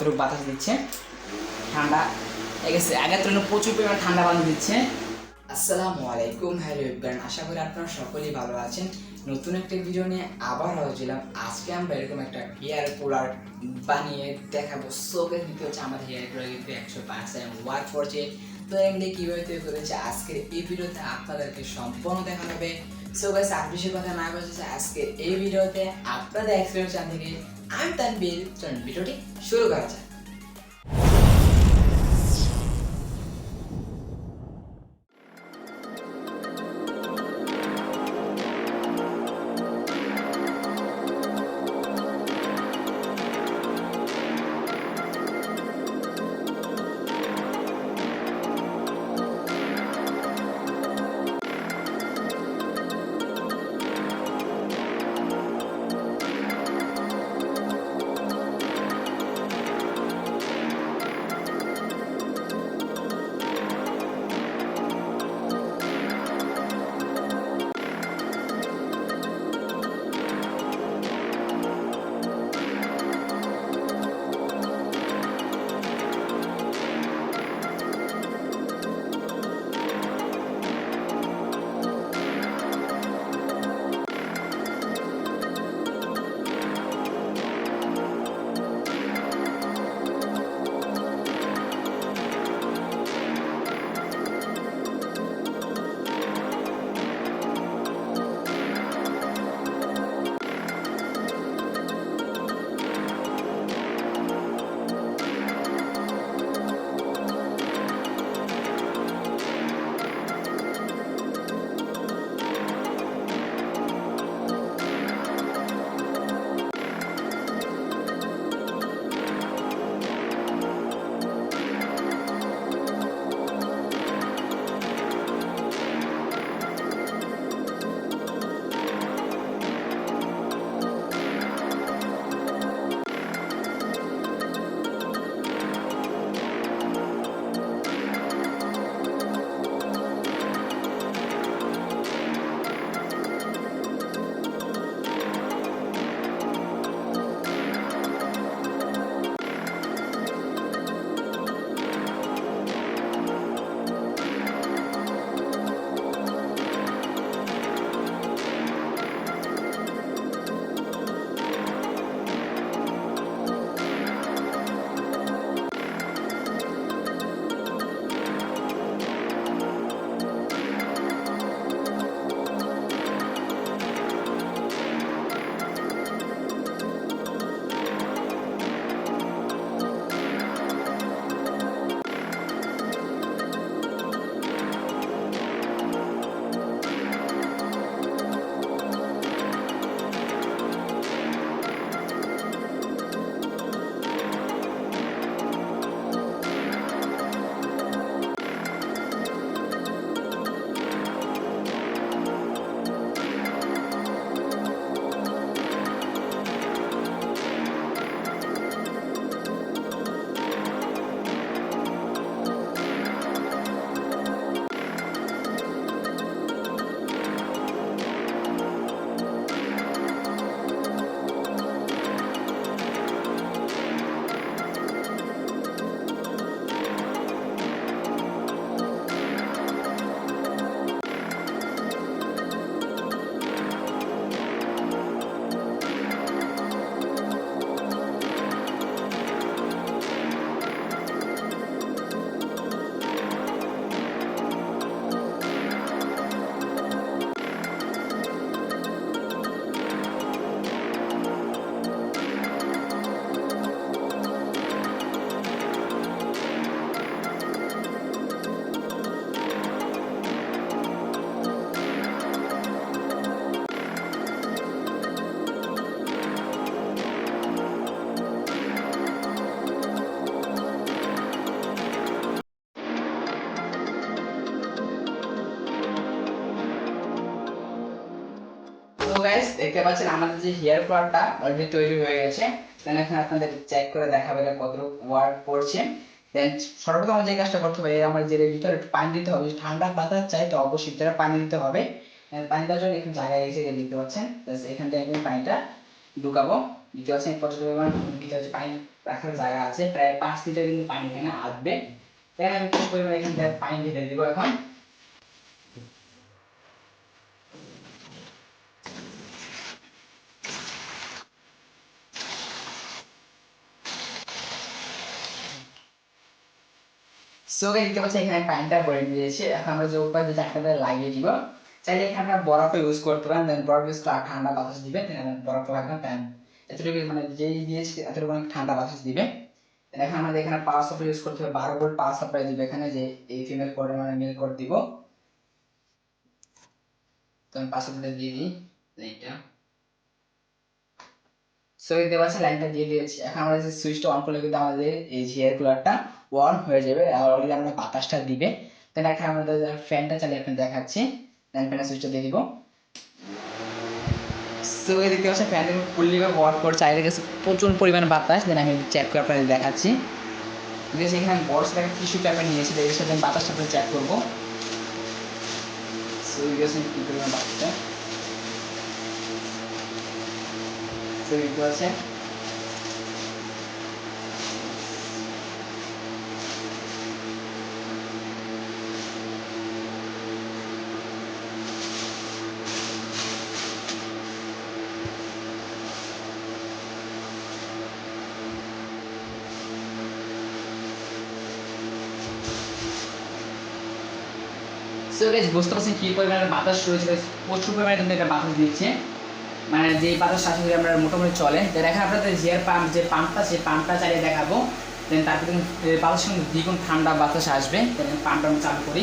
কতটুকু বাতাস দিচ্ছে? ঠান্ডা আগের তুলনায় প্রচুর পরিমাণ ঠান্ডা পানি দিচ্ছে। আসসালামু আলাইকুম, হ্যালো ইবরান আশা করি আপনারা সকলেই ভালো আছেন। নতুন একটা ভিডিও নিয়ে আবার হয়েছিলাম আজকে আমরা এরকম একটা হেয়ার কুলার বানিয়ে দেখাবো। সোকে দিতে হচ্ছে আমাদের হেয়ার কুলার কিন্তু একশো পাঁচ পার্সেন্ট ওয়ার্ক করছে। তো এমনি কীভাবে তৈরি করেছে? আজকের এই ভিডিওতে আপনাদেরকে সম্পূর্ণ দেখা হবে। সো গাইস আর বেশি কথা না বলছে আজকের এই ভিডিওতে আপনাদের এক্সপিরিয়েন্স জানতে গিয়ে আমি তানবীর চলুন ভিডিওটি শুরু করা যাক। গাইস দেখতে পাচ্ছেন আমাদের যে হেয়ার কালারটা অলরেডি তৈরি হয়ে গেছে। দেন এখানে আপনাদের চেক করে দেখাবে কতটুকু ওয়ার্ক করছে দেন সর্বপ্রথম যে কাজটা করতে হবে আমার যে ভিতরে পানি দিতে হবে। ঠান্ডা বাতাস চাই, তো অবশ্যই ভিতরে পানি দিতে হবে। পানি দেওয়ার জন্য জায়গায় এসে যে দেখতে পাচ্ছেন। এখান থেকে আমি পানিটা ঢুকাবো। দেখতে পাচ্ছেন কত পরিমাণ দিতে হচ্ছে পানি রাখার জায়গা আছে, প্রায় পাঁচ লিটার কিন্তু পানি এখানে আসবে। দেখেন আমি কি পরিমাণে এখানে দিয়ে পানি ঢেলে দিব এখন। সো দেখতে পাচ্ছি এখানে পানিটা ভরে দিয়েছি এখন আমরা যে উপরে যে চাকরিটা লাগিয়ে দিব, চাইলে এখানে আপনারা বরফ ইউজ করতে পারেন দেন বরফ ইউজ করে ঠান্ডা বাতাস দিবেন বরফ লাগবে প্যান এতটুকু মানে যেই দিয়েছি এতটুকু ঠান্ডা বাতাস দিবে। এখন আমাদের এখানে পাওয়ার সাপ্লাই ইউজ করতে হবে, বারো ভোল্ট পাওয়ার সাপ্লাই দিবে এখানে, যে এই ফিমেল কোডে মানে মেল কোড দিব। তো আমি পাওয়ার সাপ্লাই দিয়ে দিই লাইনটা সো দেখতে পাচ্ছি লাইনটা দিয়ে দিয়েছি। এখন আমরা যে সুইচটা অন করলে কিন্তু আমাদের এই যে এয়ার কুলারটা অন হয়ে যাবে অলরেডি আমরা বাতাসটা দিবে। দেন এখন আমাদের ফ্যানটা চালিয়ে এখন দেখাচ্ছি। দেন ফ্যানের সুইচটা দিয়ে দিব। সো এই দেখতে পাচ্ছেন ফ্যানের ফুললি ওয়ার্ক করে চারিদিকে গেছে প্রচুর পরিমাণে বাতাস। দেন আমি চেক করে আপনাদের দেখাচ্ছি। দেখেছি এখানে বড় সাথে টিস্যু পেপার নিয়েছি এর সাথে বাতাসটা আপনাদের চেক করব। সো এই দেখছেন কী পরিমাণ বাতাসটা সো দেখতে বুঝতে পারছেন কি পরিমাণে বাতাস রয়েছে প্রচুর পরিমাণে কিন্তু বাতাস দিচ্ছে মানে যে বাতাস করে আমরা মোটামুটি চলে। দেন এখন আপনাদের জিয়ার পাম্প যে পাম্পটা সেই পাম্পটা চালিয়ে দেখাবো। দেন তারপরে বাতাস কিন্তু দ্বিগুণ ঠান্ডা বাতাস আসবে। দেন পাম্পটা আমি চালু করি।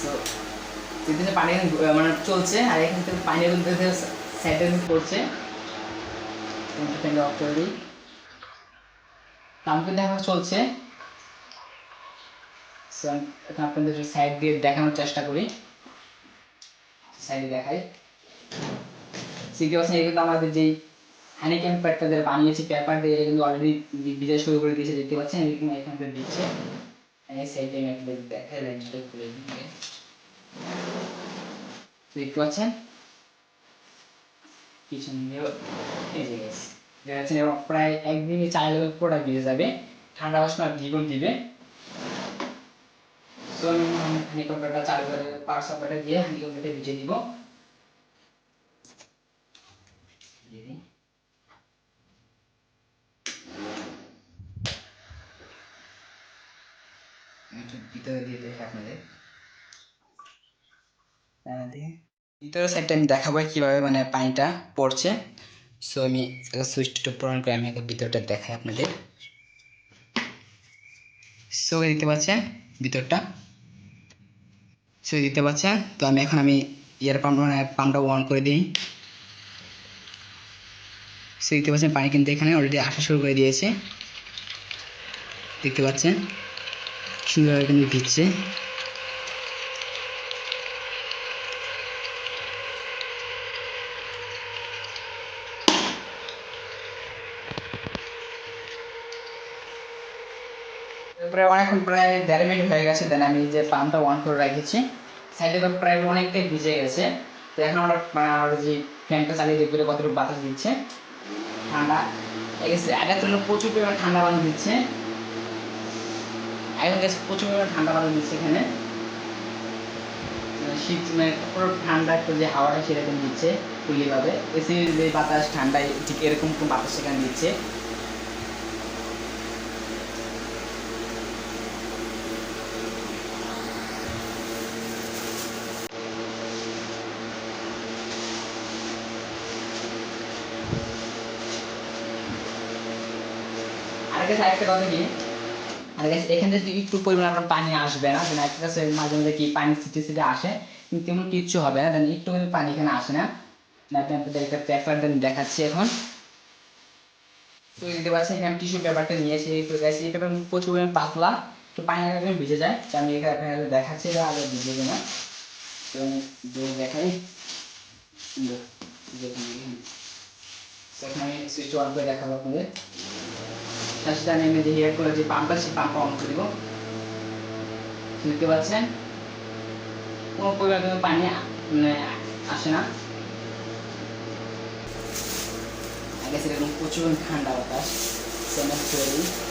সো যেদিকে পানি মানে চলছে, আর এখান থেকে পানি সাইডে পড়ছে। অফ করে দিই। চলছে। এখন আপনাদের সাইড দিয়ে দেখানোর চেষ্টা করি। সাইডে দেখাই। পারছেন এটা কিন্তু আমাদের যেই হানি ক্যাম্পারটা যে বানিয়েছি পেপার দিয়ে কিন্তু অলরেডি ভিজা শুরু করে দিয়েছে, দেখতে পাচ্ছেন? এখান থেকে দিচ্ছে। এই সাইডে আমি দেখাই খুলে দিই। দেখতে পাচ্ছেন? পিছন দিয়ে এবার প্রায় একদিনই চার লেভেল পুরোটা ভিজে যাবে। ঠান্ডা বাসনা দ্বিগুণ দিবে। দিয়ে ভিজে দিব। ভিতরে দিয়ে দেখি আপনাদের। হ্যাঁ, ভিতরের সাইডটা আমি দেখাবো কীভাবে মানে পানিটা পড়ছে। সো আমি সুইচটা অন করে আমি আগে ভিতরটা দেখাই আপনাদের। সো দেখতে পাচ্ছেন ভিতরটা। সো দিতে পারছেন তো আমি এখন আমি ইয়ার পাম্প মানে পাম্পটা অন করে দিই। সে দেখতে পাচ্ছেন পানি কিন্তু এখানে অলরেডি আসা শুরু করে দিয়েছে। দেখতে পাচ্ছেন, সুন্দরভাবে কিন্তু ভিজছে। আমার এখন প্রায় দেড় মিনিট হয়ে গেছে দেন আমি যে পাম্পটা অন করে রেখেছি। সাইডে তো প্রায় অনেকটাই ভিজে গেছে। তো এখন আমরা যে ফ্যানটা চালিয়ে দেখব কতটুকু বাতাস দিচ্ছে। ঠান্ডা। আছে আগের তুলনায় প্রচুর পরিমাণে ঠান্ডা পানি দিচ্ছে। এখন গেছে প্রচুর পরিমাণে ঠান্ডা পানি দিচ্ছে এখানে। শীত মানে পুরো ঠান্ডা একটু যে হাওয়াটা সেরকম দিচ্ছে ফুলিভাবে এসির যে বাতাস ঠান্ডায় ঠিক এরকম বাতাস সেখানে দিচ্ছে। এখান একটু পরিমাণ পানি আসবে না মাঝে মাঝে কি পানি ছিটে ছিটে আসে তেমন কিচ্ছু হবে না। দেন একটু পানি এখানে আসে না। আপনি একটা পেপার দেখাচ্ছি এখন। টিস্যু পেপারটা নিয়েছি। তো পেপার প্রচুর পরিমাণে পাতলা, তো পানি ভিজে যায়। আমি দেখাচ্ছি এটা আগে ভিজে কিনা তো দেখাই। আমি দেখাবো তার নেমে যে করে যে পাম্পটা সেই অন করে দেবো। পাচ্ছেন? কোনো পরিমাণ কোনো পানি মানে আসে না। আগে সেরকম প্রচুর ঠান্ডা বাতাস। চিকেনের তৈরি